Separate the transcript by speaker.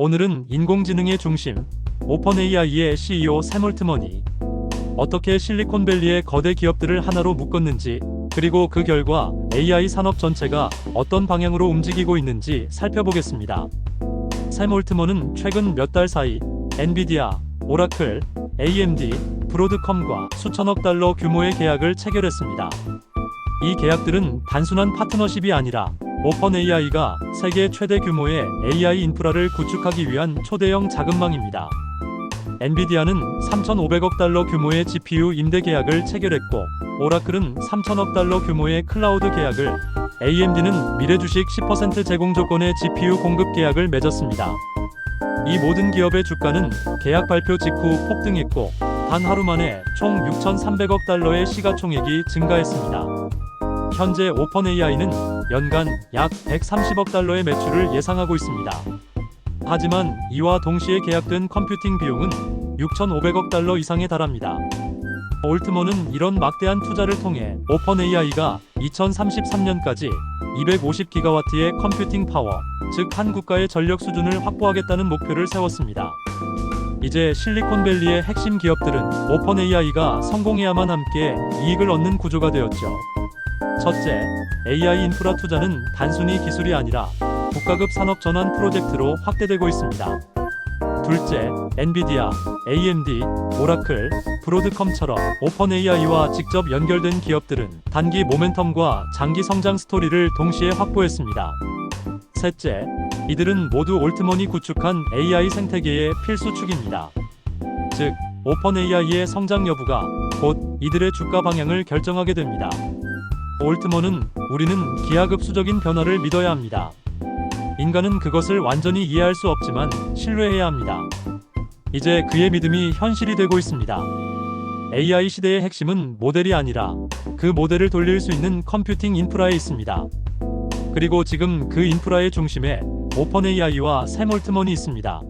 Speaker 1: 오늘은 인공지능의 중심, 오펀AI의 CEO 샘 올트먼이 어떻게 실리콘밸리의 거대 기업들을 하나로 묶었는지, 그리고 그 결과 AI 산업 전체가 어떤 방향으로 움직이고 있는지 살펴보겠습니다. 샘 올트먼은 최근 몇 달 사이 엔비디아, 오라클, AMD, 브로드컴과 수천억 달러 규모의 계약을 체결했습니다. 이 계약들은 단순한 파트너십이 아니라 오펀 AI가 세계 최대 규모의 AI 인프라를 구축하기 위한 초대형 자금망입니다. 엔비디아는 3,500억 달러 규모의 GPU 임대 계약을 체결했고, 오라클은 3,000억 달러 규모의 클라우드 계약을, AMD는 미래 주식 10% 제공 조건의 GPU 공급 계약을 맺었습니다. 이 모든 기업의 주가는 계약 발표 직후 폭등했고, 단 하루 만에 총 6,300억 달러의 시가총액이 증가했습니다. 현재 오펀 AI는 연간 약 130억 달러의 매출을 예상하고 있습니다. 하지만 이와 동시에 계약된 컴퓨팅 비용은 6,500억 달러 이상에 달합니다. 올트먼은 이런 막대한 투자를 통해 오펀 AI가 2033년까지 250기가와트의 컴퓨팅 파워, 즉 한 국가의 전력 수준을 확보하겠다는 목표를 세웠습니다. 이제 실리콘밸리의 핵심 기업들은 오펀 AI가 성공해야만 함께 이익을 얻는 구조가 되었죠. 첫째, AI 인프라 투자는 단순히 기술이 아니라 국가급 산업 전환 프로젝트로 확대되고 있습니다. 둘째, 엔비디아, AMD, 오라클, 브로드컴처럼 오펀 AI와 직접 연결된 기업들은 단기 모멘텀과 장기 성장 스토리를 동시에 확보했습니다. 셋째, 이들은 모두 올트먼이 구축한 AI 생태계의 필수 축입니다. 즉, 오펀 AI의 성장 여부가 곧 이들의 주가 방향을 결정하게 됩니다. 올트먼은 우리는 기하급수적인 변화를 믿어야 합니다. 인간은 그것을 완전히 이해할 수 없지만 신뢰해야 합니다. 이제 그의 믿음이 현실이 되고 있습니다. AI 시대의 핵심은 모델이 아니라 그 모델을 돌릴 수 있는 컴퓨팅 인프라에 있습니다. 그리고 지금 그 인프라의 중심에 오펀 AI와 샘 올트먼이 있습니다.